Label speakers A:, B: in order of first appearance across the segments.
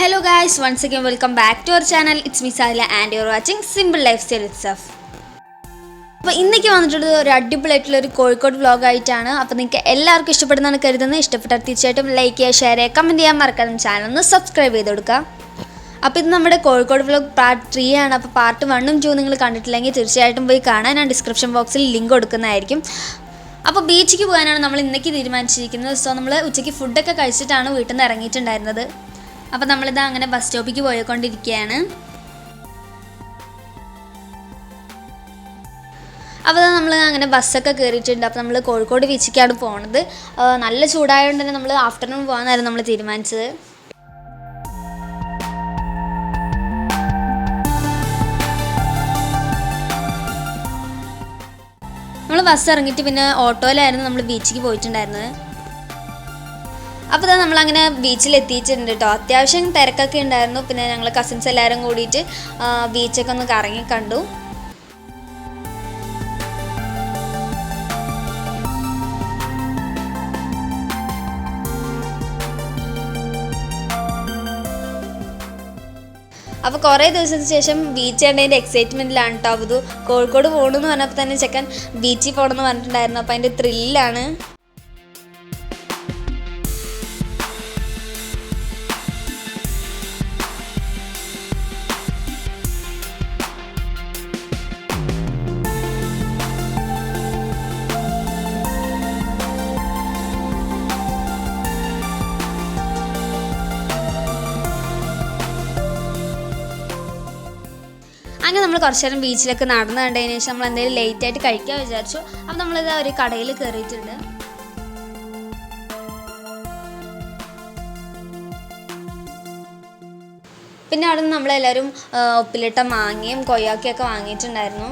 A: Hello guys once again welcome back to our channel it's me Sala and your watching simple lifestyle ഇറ്റ്സഫ് അപ്പോൾ ഇന്നേക്ക് വന്നിട്ടുള്ളത് ഒരു അടിപൊളിയായിട്ടുള്ള ഒരു കോഴിക്കോട് വ്ലോഗ് ആയിട്ടാണ്. അപ്പോൾ നിങ്ങൾക്ക് എല്ലാവർക്കും ഇഷ്ടപ്പെടുന്നതാണ് കരുതുന്നത്. ഇഷ്ടപ്പെട്ടാൽ തീർച്ചയായിട്ടും ലൈക്ക് ചെയ്യുക ഷെയർ ചെയ്യുക കമന്റ് ചെയ്യാൻ മറക്കാനും ചാനൽ ഒന്ന് സബ്സ്ക്രൈബ് ചെയ്ത് കൊടുക്കുക. അപ്പോൾ ഇത് നമ്മുടെ കോഴിക്കോട് വ്ലോഗ് പാർട്ട് ത്രീ ആണ്. അപ്പോൾ പാർട്ട് വണ്ണും ടു നിങ്ങൾ കണ്ടിട്ടില്ലെങ്കിൽ തീർച്ചയായിട്ടും പോയി കാണാൻ. ഞാൻ ഡിസ്ക്രിപ്ഷൻ ബോക്സിൽ ലിങ്ക് കൊടുക്കുന്നതായിരിക്കും. അപ്പോൾ ബീച്ചിലേക്ക് പോകാനാണ് നമ്മൾ ഇന്നേക്ക് തീരുമാനിച്ചിരിക്കുന്നത്. സോ നമ്മൾ ഉച്ചയ്ക്ക് ഫുഡൊക്കെ കഴിച്ചിട്ടാണ് വീട്ടിൽ നിന്ന് ഇറങ്ങിയിട്ടുണ്ടായിരുന്നത്. അപ്പോൾ നമ്മളിതാ അങ്ങനെ ബസ് സ്റ്റോപ്പിലേക്ക് പോയിക്കൊണ്ടിരിക്കുകയാണ് അപ്പോൾ നമ്മൾ അങ്ങനെ ബസ്സൊക്കെ കയറിയിട്ടുണ്ട് അപ്പോൾ നമ്മൾ കോഴിക്കോട് ബീച്ചിലേക്കാണ് പോണത്. നല്ല ചൂടായതുകൊണ്ട് തന്നെ നമ്മൾ ആഫ്റ്റർനൂൺ പോകാനായിരുന്നു നമ്മൾ തീരുമാനിച്ചത്. നമ്മൾ ബസ് ഇറങ്ങിയിട്ട് പിന്നെ ഓട്ടോയിലായിരുന്നു നമ്മൾ ബീച്ചിലേക്ക് പോയിട്ടുണ്ടായിരുന്നത്. അപ്പോൾ ഇതാ നമ്മളങ്ങനെ ബീച്ചിൽ എത്തിയിട്ടുണ്ട് കേട്ടോ അത്യാവശ്യം തിരക്കൊക്കെ ഉണ്ടായിരുന്നു. പിന്നെ ഞങ്ങൾ കസിൻസ് എല്ലാവരും കൂടിയിട്ട് ബീച്ചൊക്കെ ഒന്ന് കറങ്ങി കണ്ടു. അപ്പോൾ കുറേ ദിവസത്തിന് ശേഷം ബീച്ച് കണ്ടതിന്റെ എക്സൈറ്റ്മെന്റിലാണ് കേട്ടോ ഇത് കോഴിക്കോട് പോകണമെന്ന് പറഞ്ഞപ്പോൾ തന്നെ ചെക്കൻ ബീച്ചിൽ പോകണമെന്ന് പറഞ്ഞിട്ടുണ്ടായിരുന്നു. അപ്പോൾ അതിന്റെ ത്രില്ലാണ് അങ്ങനെ നമ്മൾ കുറച്ച് നേരം ബീച്ചിലൊക്കെ നടന്നു കണ്ടതിന് ശേഷം നമ്മൾ എന്തെങ്കിലും ലേറ്റ് ആയിട്ട് കഴിക്കാൻ വിചാരിച്ചു. അപ്പോൾ നമ്മളിത് ഒരു കടയിൽ കയറിയിട്ടുണ്ട് പിന്നെ അവിടെ നിന്ന് നമ്മളെല്ലാവരും ഉപ്പിലിട്ട മാങ്ങയും കൊയ്യാക്കിയൊക്കെ വാങ്ങിയിട്ടുണ്ടായിരുന്നു.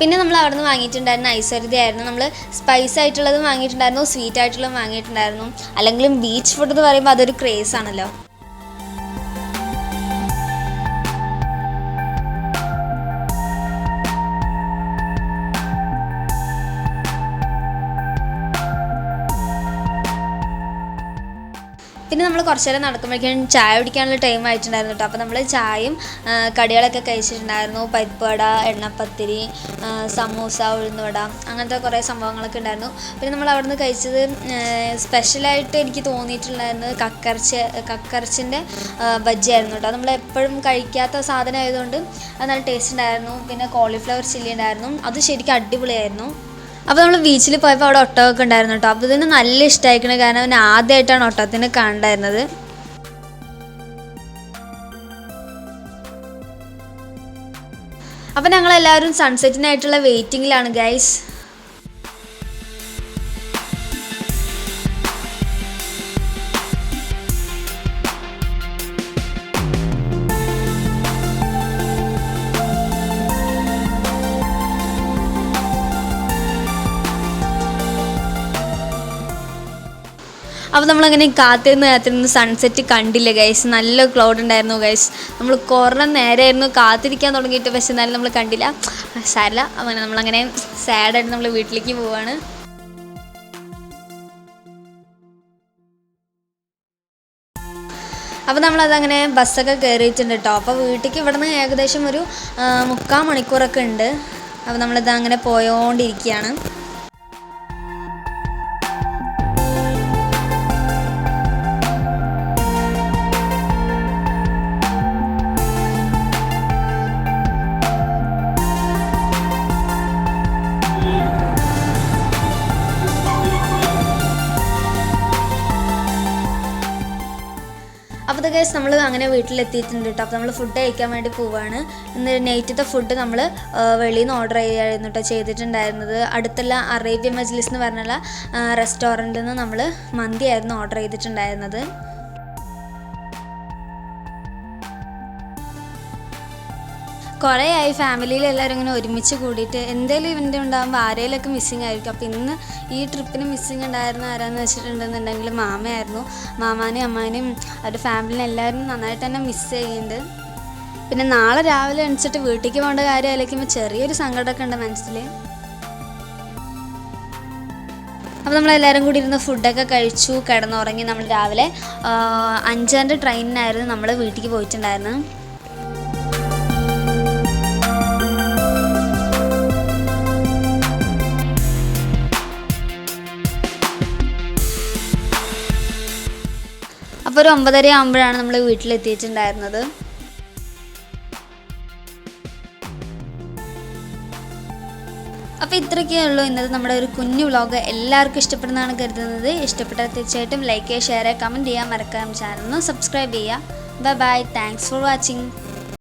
A: പിന്നെ നമ്മൾ അവിടെ നിന്ന് വാങ്ങിയിട്ടുണ്ടായിരുന്ന ഐശ്വര്യതയായിരുന്നു നമ്മൾ സ്പൈസ് ആയിട്ടുള്ളതും വാങ്ങിയിട്ടുണ്ടായിരുന്നു സ്വീറ്റ് ആയിട്ടുള്ളതും വാങ്ങിയിട്ടുണ്ടായിരുന്നു. അല്ലെങ്കിലും ബീച്ച് ഫുഡ് എന്ന് പറയുമ്പോൾ അതൊരു ക്രേസ് ആണല്ലോ. പിന്നെ നമ്മൾ കുറച്ച് നേരം നടക്കുമ്പോഴേക്കും ചായ കുടിക്കാനുള്ള ടൈം ആയിട്ടുണ്ടായിരുന്നു കേട്ടോ അപ്പോൾ നമ്മൾ ചായയും കടികളൊക്കെ കഴിച്ചിട്ടുണ്ടായിരുന്നു. പരിപ്പ് വട എണ്ണപ്പത്തിരി സമൂസ ഉഴുന്നുവട അങ്ങനത്തെ കുറേ സംഭവങ്ങളൊക്കെ ഉണ്ടായിരുന്നു. പിന്നെ നമ്മൾ അവിടെ നിന്ന് കഴിച്ചത് സ്പെഷ്യലായിട്ട് എനിക്ക് തോന്നിയിട്ടുണ്ടായിരുന്നത് കക്കർച്ച കക്കർച്ചിന്റെ ബജ്ജിയായിരുന്നു കേട്ടോ നമ്മൾ എപ്പോഴും കഴിക്കാത്ത സാധനം ആയതുകൊണ്ട് അത് നല്ല ടേസ്റ്റ് ഉണ്ടായിരുന്നു. പിന്നെ കോളിഫ്ലവർ ചില്ലി ഉണ്ടായിരുന്നു. അത് ശരിക്കും അടിപൊളിയായിരുന്നു. അപ്പോൾ നമ്മൾ ബീച്ചിൽ പോയപ്പോൾ അവിടെ ഒട്ടകമൊക്കെ ഉണ്ടായിരുന്നു കേട്ടോ. അപ്പോൾ ഇതിന് നല്ല ഇഷ്ടമായിക്കണ കാരണം അവന് ആദ്യമായിട്ടാണ് ഒട്ടകത്തിനെ കണ്ടായിരുന്നത്. അപ്പോൾ ഞങ്ങളെല്ലാവരും സൺസെറ്റിനായിട്ടുള്ള വെയിറ്റിങ്ങിലാണ് ഗൈസ് അപ്പോൾ നമ്മളങ്ങനെ കാത്തിരുന്ന് കാത്തിരുന്ന് സൺസെറ്റ് കണ്ടില്ല ഗൈസ് നല്ല ക്ലൗഡ് ഉണ്ടായിരുന്നു ഗൈസ് നമ്മൾ കുറേ നേരമായിരുന്നു കാത്തിരിക്കാൻ തുടങ്ങിയിട്ട് പക്ഷെ എന്നാലും നമ്മൾ കണ്ടില്ല. സാരില്ല അങ്ങനെ നമ്മളങ്ങനെ സാഡായിട്ട് നമ്മൾ വീട്ടിലേക്ക് പോവാണ്. അപ്പോൾ നമ്മളതങ്ങനെ ബസ്സൊക്കെ കയറിയിട്ടുണ്ട് കേട്ടോ അപ്പോൾ വീട്ടിലേക്ക് ഇവിടുന്ന് ഏകദേശം ഒരു മുക്കാൽ മണിക്കൂറൊക്കെ ഉണ്ട്. അപ്പോൾ നമ്മളിത് അങ്ങനെ പോയോണ്ടിരിക്കുകയാണ്. അപ്പോൾ കേസ് നമ്മൾ അങ്ങനെ വീട്ടിലെത്തിയിട്ടുണ്ട് കേട്ടോ അപ്പോൾ നമ്മൾ ഫുഡ് കഴിക്കാൻ വേണ്ടി പോവാണ്. ഇന്ന് നൈറ്റത്തെ ഫുഡ് നമ്മൾ വെളിയിൽ നിന്ന് ഓർഡർ ചെയ്യായിരുന്നു കേട്ടോ ചെയ്തിട്ടുണ്ടായിരുന്നത്. അടുത്തുള്ള അറേബ്യ മജ്ലിസ് എന്ന് പറഞ്ഞുള്ള റെസ്റ്റോറന്റിൽ നിന്ന് നമ്മൾ മന്തിയായിരുന്നു ഓർഡർ ചെയ്തിട്ടുണ്ടായിരുന്നത്. കുറേ ആയി ഫാമിലിയിൽ എല്ലാവരും ഇങ്ങനെ ഒരുമിച്ച് കൂടിയിട്ട് എന്തെങ്കിലും ഇവന്റ് ഉണ്ടാകുമ്പോൾ ആരേലൊക്കെ മിസ്സിങ് ആയിരിക്കും. അപ്പോൾ ഇന്ന് ഈ ട്രിപ്പിന് മിസ്സിങ് ഉണ്ടായിരുന്ന ആരാന്ന് വെച്ചിട്ടുണ്ടെന്നുണ്ടെങ്കിൽ മാമയായിരുന്നു. മാമാനെയും അമ്മാനെയും അവരുടെ ഫാമിലിനെ എല്ലാവരും നന്നായിട്ട് തന്നെ മിസ് ചെയ്യുന്നുണ്ട്. പിന്നെ നാളെ രാവിലെ എണിച്ചിട്ട് വീട്ടിലേക്ക് പോകേണ്ട കാര്യം ആലോചിക്കുമ്പോൾ ചെറിയൊരു സങ്കടമൊക്കെ ഉണ്ട് മനസ്സിൽ അപ്പോൾ നമ്മളെല്ലാവരും കൂടി ഇരുന്ന് ഫുഡൊക്കെ കഴിച്ചു കിടന്നുറങ്ങി. നമ്മൾ രാവിലെ അഞ്ചാന്റെ ട്രെയിനിനായിരുന്നു നമ്മൾ വീട്ടിലേക്ക് പോയിട്ടുണ്ടായിരുന്നത്. അപ്പോൾ ഒരു ഒമ്പതര ആകുമ്പോഴാണ് നമ്മൾ വീട്ടിലെത്തിയിട്ടുണ്ടായിരുന്നത്. അപ്പോൾ ഇത്രയൊക്കെ ഉള്ളൂ ഇന്നത്തെ നമ്മുടെ ഒരു കുഞ്ഞു വ്ളോഗ് എല്ലാവർക്കും ഇഷ്ടപ്പെടുന്നതാണ് കരുതുന്നത്. ഇഷ്ടപ്പെട്ടാൽ തീർച്ചയായിട്ടും ലൈക്ക് ചെയ്യുക ഷെയർ ചെയ്യുക കമന്റ് ചെയ്യുക. മറക്കാൻ ചാനൽ ഒന്ന് സബ്സ്ക്രൈബ് ചെയ്യുക. Bye bye thanks for watching